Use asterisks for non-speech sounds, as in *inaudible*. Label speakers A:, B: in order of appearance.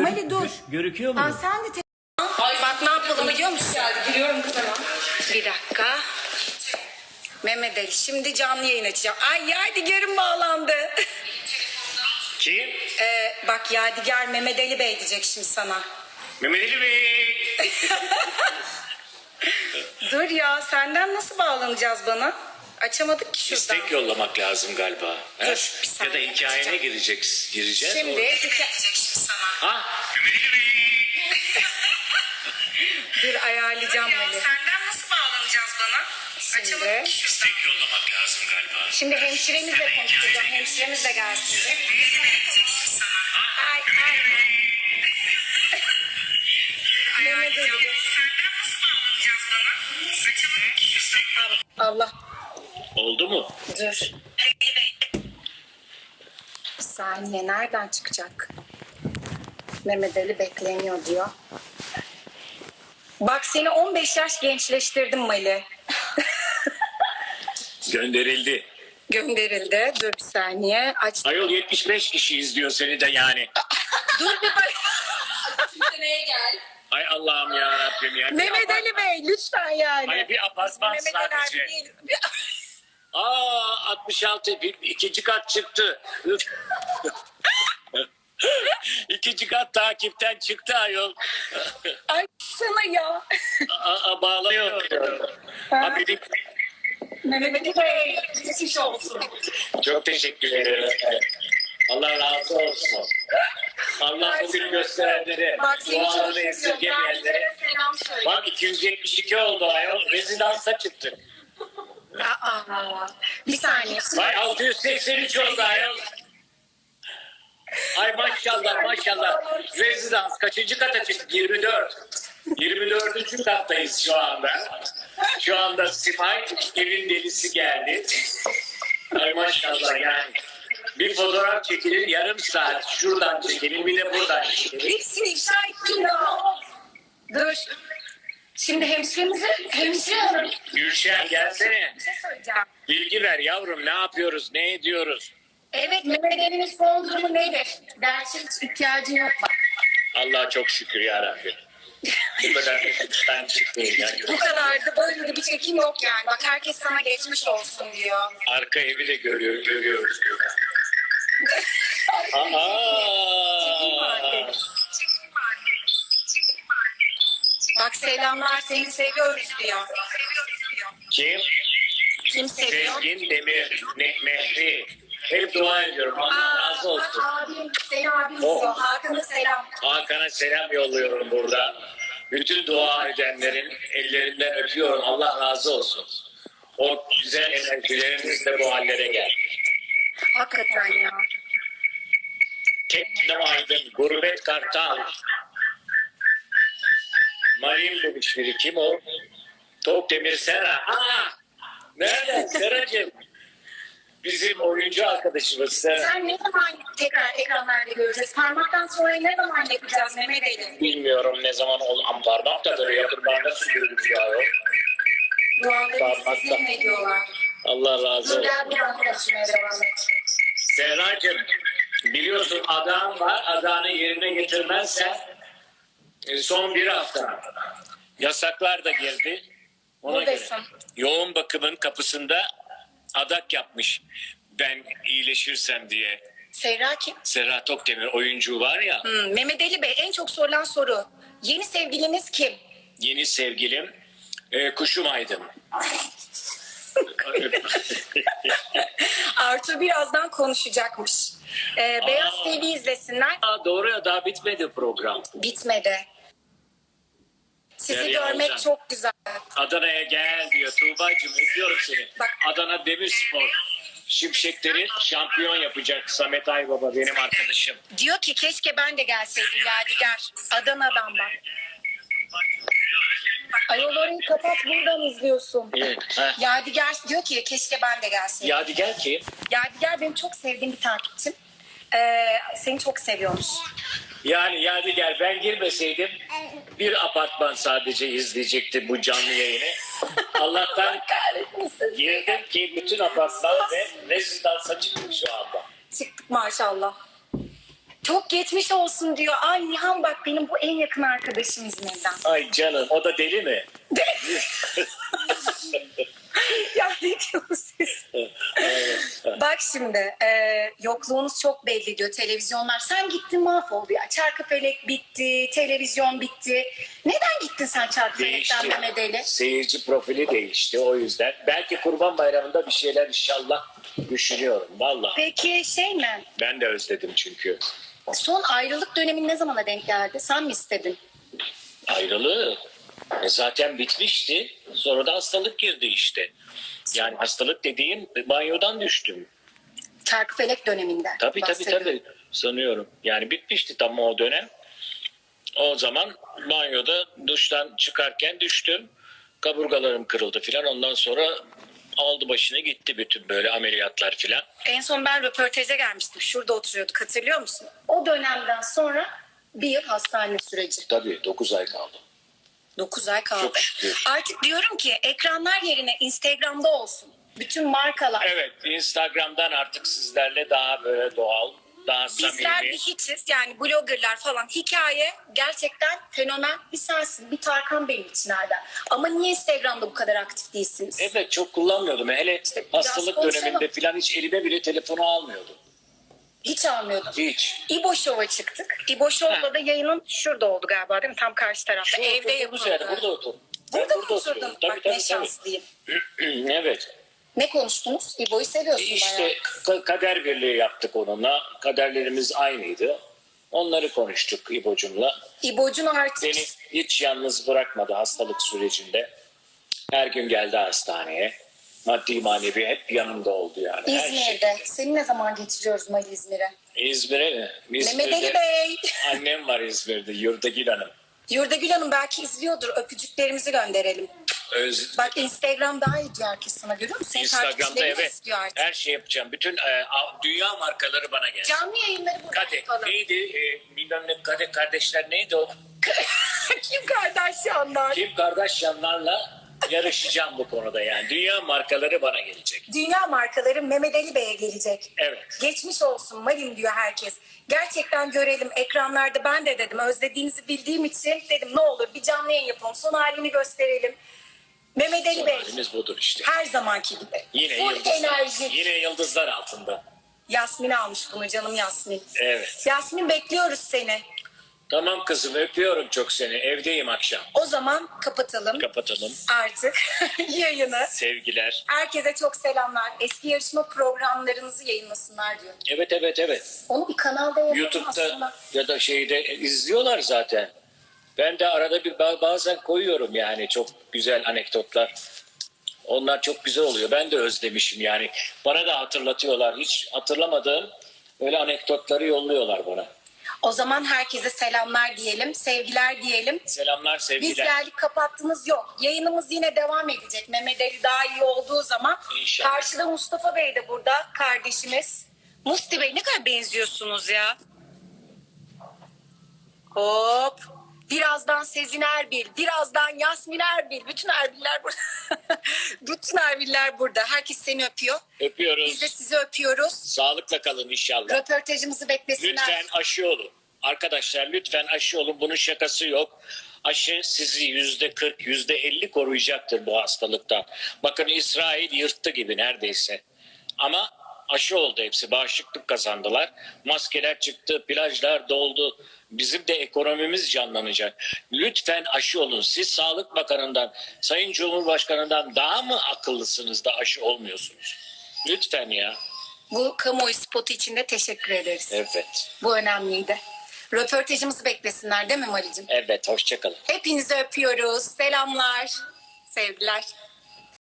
A: görü-
B: Mali dur.
A: gö- görüküyor mu?
B: Aa, sen de te- Ay bak ne yapalım biliyor musun? Geldi giriyorum kız hemen. Bir dakika. Mehmet Ali şimdi canlı yayın açacağım. Ay Yadigar'ım bağlandı.
A: Kim?
B: Ee, bak Yadigar Mehmet Ali Bey diyecek şimdi sana.
A: Mehmet Ali Bey. *laughs*
B: Dur ya senden nasıl bağlanacağız bana? Açamadık ki şuradan.
A: İstek yollamak lazım galiba.
B: Dur, bir
A: Ya da hikayene
B: açacağım.
A: girecek, gireceğiz.
B: Şimdi sana.
A: Ha? *laughs*
B: Dur ayarlayacağım Mali.
C: Senden nasıl bağlanacağız bana?
B: Şimdi,
A: İstek yollamak lazım galiba.
B: şimdi hemşiremizle konuşacağım. Hemşiremiz de gelsin. Ay ay. Mehmet Ali dur.
C: Senden nasıl bağlanacağız bana?
B: Allah
A: Oldu mu?
B: dur. Bir saniye nereden çıkacak? Mehmet Ali bekleniyor diyor. Bak seni 15 yaş gençleştirdim Mali. *laughs*
A: Gönderildi.
B: Gönderildi. Dur bir saniye. Aç.
A: Ayol 75 kişi izliyor seni de yani.
B: Dur bir bak.
A: Ay Allah'ım ya Rabbim ya.
B: Mehmet Ali Bey lütfen yani.
A: Ay bir apartman
B: Mehmet Ali
A: sadece.
B: değil.
A: Aa 66 bir, ikinci kat çıktı. *laughs* ikinci kat takipten çıktı ayol. *laughs*
B: Ay sana ya.
A: Aa, bağlanıyor. Ha, benim-
B: Mehmet Bey. Geçmiş olsun.
A: Çok teşekkür ederim. Allah razı olsun. Allah bugün gösterenlere,
B: Bak seni çok
A: dualarını
B: seviyorum.
A: esirgemeyenlere.
B: Gazi'lere selam söyle.
A: Bak 272 oldu ayol. Rezidansa çıktık.
B: Aa, bir saniye.
A: Ay 683 oldu ayol. Ay maşallah maşallah. Rezidans kaçıncı kata çıktık? 24. 24. kattayız şu anda. Şu anda Simay evin delisi geldi. Ay maşallah yani. Bir fotoğraf çekilir yarım saat şuradan çekelim bir de buradan.
B: Hepsini ifşa ya. Dur. Şimdi hemşiremize, hemşire hanım
A: Gülşen gelsene.
B: bir şey söyleyeceğim.
A: Bilgi ver yavrum ne yapıyoruz ne ediyoruz.
B: Evet Mehmet Ali'nin son durumu nedir? Gerçi hiç ihtiyacın yok bak.
A: Allah çok şükür ya Rabbi. Bu kadar kuştan çıkmayın ya.
B: Bu kadar da böyle de bir çekim yok yani. Bak herkes sana geçmiş olsun diyor.
A: Arka evi de görüyor, görüyoruz. *laughs* Aa!
B: Bak selamlar seni seviyoruz diyor.
A: Kim?
B: Kim seviyor?
A: Sevgin Demir, ne, Mehri. Hep dua ediyorum. Allah razı olsun.
B: abim, seni abim
A: Oh.
B: Hakan'a selam.
A: Hakan'a selam yolluyorum burada. Bütün dua edenlerin ellerinden öpüyorum. Allah razı olsun. O güzel enerjileriniz de bu hallere geldi.
B: Hakikaten ya.
A: Kendim Aydın, Gurbet Kartal. Marim demiş biri. Kim o? Tok Demir Sera. Aa! Nereden? Seracığım. Bizim oyuncu arkadaşımız.
B: Sen ne zaman tekrar ekranlarda göreceğiz? Parmaktan sonra ne zaman yapacağız Mehmet Ali?
A: Bilmiyorum ne zaman ol. Ama parmaktadır. Yakınlarda sürüyoruz ya.
B: Duaları
A: Parmakta.
B: sizinle ediyorlar.
A: Allah razı olsun.
B: gel bir arkadaşına devam et.
A: Serracığım biliyorsun adağın var. Adağını yerine getirmezsen e, son bir hafta yasaklar da girdi. Ona göre
B: Buradasın.
A: yoğun bakımın kapısında adak yapmış. Ben iyileşirsem diye.
B: Serra kim?
A: Serra Tokdemir oyuncu var ya
B: Hmm, Mehmet Ali Bey en çok sorulan soru. Yeni sevgiliniz kim?
A: yeni sevgilim e, Kuşum Aydın. *laughs*
B: Artu birazdan konuşacakmış. Ee, Beyaz. TV izlesinler.
A: Aa, doğru ya daha bitmedi program.
B: Bitmedi. Sizi
A: Derya
B: görmek
A: Ozan.
B: çok güzel.
A: Adana'ya gel diyor. Tuğba'cığım öpüyorum seni.
B: Bak.
A: Adana Demirspor Şimşekleri şampiyon yapacak Samet Aybaba benim arkadaşım.
B: Diyor ki keşke ben de gelseydim Yadigar. Adana'dan bak. Ayol orayı kapat buradan izliyorsun.
A: Evet. Ha.
B: Yadigar diyor ki keşke ben de gelseydim.
A: Yadigar ki
B: Yadigar benim çok sevdiğim bir takipçim. Ee, seni çok seviyormuş.
A: Yani Yadigar ben girmeseydim bir apartman sadece izleyecekti bu canlı yayını. *laughs* Allah'tan girdim ki bütün apartman ve rezidansa çıktık şu anda.
B: Çıktık maşallah. Çok geçmiş olsun diyor. Ay Nihan bak benim bu en yakın arkadaşım İzmir'den.
A: Ay canım o da deli mi? *laughs*
B: ya ne? Bak şimdi e, yokluğunuz çok belli diyor televizyonlar. Sen gittin mahvoldu ya. Çarkıfelek bitti, televizyon bitti. Neden gittin sen Çarkıfelek'ten
A: Değişti.
B: Mehmet Ali?
A: Seyirci profili değişti o yüzden. Belki kurban bayramında bir şeyler inşallah düşünüyorum. Vallahi
B: Peki şey mi?
A: ben de özledim çünkü.
B: Son ayrılık dönemin ne zamana denk geldi? Sen mi istedin?
A: Ayrılığı e, zaten bitmişti. Sonra da hastalık girdi işte. Yani hastalık dediğim banyodan düştüm.
B: Çarkıfelek döneminde.
A: Tabii tabii tabii sanıyorum. Yani bitmişti tam o dönem. O zaman banyoda duştan çıkarken düştüm. Kaburgalarım kırıldı filan. Ondan sonra aldı başına gitti bütün böyle ameliyatlar filan.
B: En son ben röportaja gelmiştim. Şurada oturuyorduk hatırlıyor musun? O dönemden sonra bir yıl hastane süreci.
A: Tabii 9 ay kaldım.
B: 9 ay kaldı.
A: Çok şükür.
B: Artık diyorum ki ekranlar yerine Instagram'da olsun. Bütün markalar.
A: Evet Instagram'dan artık sizlerle daha böyle doğal, daha
B: Bizler
A: samimi.
B: bir hiçiz yani bloggerlar falan hikaye gerçekten fenomen bir sensin bir Tarkan benim için Erdem. Ama niye Instagram'da bu kadar aktif değilsiniz?
A: Evet çok kullanmıyordum. Hele
B: İşte biraz
A: hastalık
B: konuşalım.
A: döneminde filan hiç elime bile telefonu almıyordum.
B: Hiç almıyordum.
A: Hiç.
B: İbo Show'a çıktık. İbo Show'la da yayının şurada oldu galiba değil mi? Tam karşı tarafta. Evde
A: oturduğumuz
B: yapıldı.
A: yerde, burada otur. Ben
B: Burada mı oturdun?
A: oturuyorum. Tabii,
B: Bak
A: tabii,
B: ne
A: tabii.
B: şanslıyım. *clears throat*
A: evet.
B: Ne konuştunuz? İbo'yu seviyorsun bayağı.
A: İşte ka- kader birliği yaptık onunla. Kaderlerimiz aynıydı. Onları konuştuk İbo'cumla.
B: İbo'cun artık
A: Beni hiç yalnız bırakmadı hastalık sürecinde. Her gün geldi hastaneye. Maddi manevi hep yanımda oldu yani. Her şey.
B: İzmir'de. Seni ne zaman geçiriyoruz Mali İzmir'e?
A: İzmir'e mi?
B: Mehmet Ali
A: İzmir'de
B: Bey. *laughs*
A: annem var İzmir'de. Yurdagül Hanım.
B: Yurdagül Hanım belki izliyordur. Öpücüklerimizi gönderelim.
A: Öz,
B: Bak Instagram daha iyi diyor herkes sana görüyor musun? Senin
A: Instagram'da evet. Her şey yapacağım. Bütün e, dünya markaları bana gelsin.
B: Canlı yayınları burada
A: Kade
B: yapalım.
A: neydi? E, bilmem ne Kade kardeşler neydi o? *laughs*
B: Kim Kardashianlar?
A: Kim Kardashianlarla yarışacağım bu konuda yani. Dünya markaları bana gelecek.
B: Dünya markaları Mehmet Ali Bey'e gelecek.
A: Evet.
B: Geçmiş olsun Malim diyor herkes. Gerçekten görelim ekranlarda ben de dedim özlediğinizi bildiğim için dedim ne olur bir canlı yayın yapalım son halini gösterelim. Mehmet Ali Bey
A: halimiz budur işte.
B: her zamanki gibi.
A: Yine
B: Full
A: yıldızlar,
B: enerji.
A: yine yıldızlar altında.
B: Yasmin almış bunu canım Yasmin.
A: Evet.
B: Yasmin bekliyoruz seni.
A: Tamam kızım öpüyorum çok seni. Evdeyim akşam.
B: O zaman kapatalım
A: Kapatalım.
B: artık *laughs* yayını.
A: Sevgiler.
B: Herkese çok selamlar. Eski yarışma programlarınızı yayınlasınlar diyor.
A: Evet evet evet.
B: Onu bir kanalda yapalım
A: YouTube'da
B: aslında.
A: ya da şeyde izliyorlar zaten. Ben de arada bir ba- bazen koyuyorum yani çok güzel anekdotlar. Onlar çok güzel oluyor. Ben de özlemişim yani. Bana da hatırlatıyorlar. Hiç hatırlamadığım öyle anekdotları yolluyorlar bana.
B: O zaman herkese selamlar diyelim, sevgiler diyelim.
A: Selamlar,
B: Biz
A: sevgiler.
B: geldik kapattınız yok. Yayınımız yine devam edecek. Mehmet Ali daha iyi olduğu zaman.
A: İnşallah.
B: Karşıda Mustafa Bey de burada kardeşimiz. Musti Bey ne kadar benziyorsunuz ya. Hop. Birazdan Sezin Erbil, birazdan Yasmin Erbil. Bütün Erbiller burada. *laughs* Bütün Erbiller burada. Herkes seni öpüyor.
A: Öpüyoruz.
B: Biz de sizi öpüyoruz.
A: Sağlıkla kalın inşallah.
B: Röportajımızı beklesinler.
A: Lütfen aşı olun. Arkadaşlar lütfen aşı olun. Bunun şakası yok. Aşı sizi yüzde 40, yüzde 50 koruyacaktır bu hastalıktan. Bakın İsrail yırttı gibi neredeyse. Ama aşı oldu hepsi. Bağışıklık kazandılar. Maskeler çıktı, plajlar doldu. Bizim de ekonomimiz canlanacak. Lütfen aşı olun. Siz Sağlık Bakanı'ndan, Sayın Cumhurbaşkanı'ndan daha mı akıllısınız da aşı olmuyorsunuz? Lütfen ya.
B: Bu kamuoyu spotu için de teşekkür ederiz.
A: Evet.
B: Bu önemliydi. Röportajımızı beklesinler değil mi Mari'cim?
A: Evet, hoşçakalın.
B: Hepinizi öpüyoruz. Selamlar. Sevgiler.